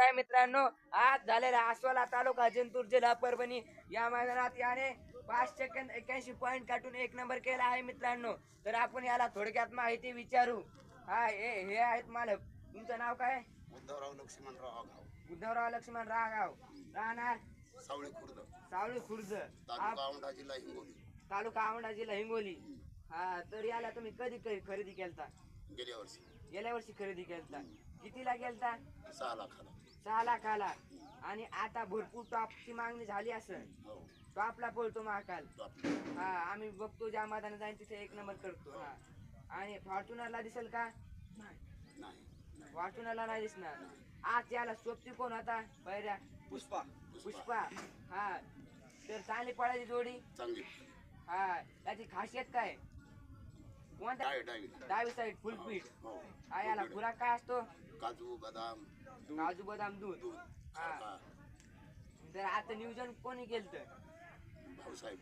आहे मित्रांनो. आज झालेला आस्वाला तालुका जिंतूर जिल्हा परभणी. या मैदानात याने पाच सेकंद एक्याऐंशी पॉईंट काढून एक नंबर केला आहे मित्रांनो. तर आपण याला थोडक्यात माहिती विचारू. हा हे हे आहेत मालक. तुमचं नाव काय? उद्धवराव लक्ष्मणराव आघाव उद्धवराव लक्ष्मण रागाव राहणार? सावळी खुर्द. सावळी खुर्द. तालुका औंढा जिल्हा हिंगोली. तालुका आवडा जिल्हा हिंगोली. हा तर याला तुम्ही कधी खरेदी केलता? गेल्या वर्षी. गेल्या वर्षी खरेदी केलता. कितीला केलता? सहा लाखाला. सहा लाखाला आणि आता भरपूर टॉपची मागणी झाली असेल. हो. टॉपला पळतो महाकाल. हा आम्ही बघतो ज्या मैदानात जाईन तिथे एक नंबर करतो. हा. आणि फॉर्च्युनरला दिसेल का? नाही. फॉर्च्युनरला नाही दिसणार. आज याला सोबती कोण होता? पहिल्या? पुष्पा. पुष्पा. हा. तर चांगली पळायची जोडी. हा. त्याची खासियत काय? कोणत्या डावी डावी डावी साईड फुल पीठ हो हा. याला खुराक काय असतो? काजू बदाम. काजू बदाम दूध. दूध. हा. साखर, तर आता नियोजन कोणी केलं तर भाऊसाहेब.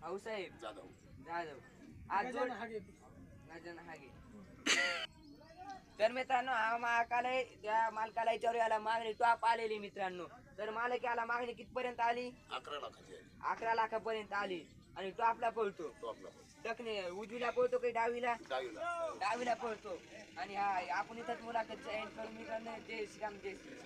भाऊसाहेब. जाधव. जाधव. आज जोड गजानन हागे. तर मित्रांनो हा महाकाल आहे त्या मालकाला याच्यावर याला मागणी टॉप आलेली मित्रांनो. तर मालक याला मागणी कितपर्यंत आली? अकरा लाखाची आहे अकरा लाखापर्यंत आली. અને ટોપલા પડતો ટકને ઉજવીલા પડતો કે ડાવીલા? ડાવીલા. પડતો અને હા આપણી થત મુલાકાત છે. એન્ડ કરું નીકળને જય શ્રી રામ જય શ્રી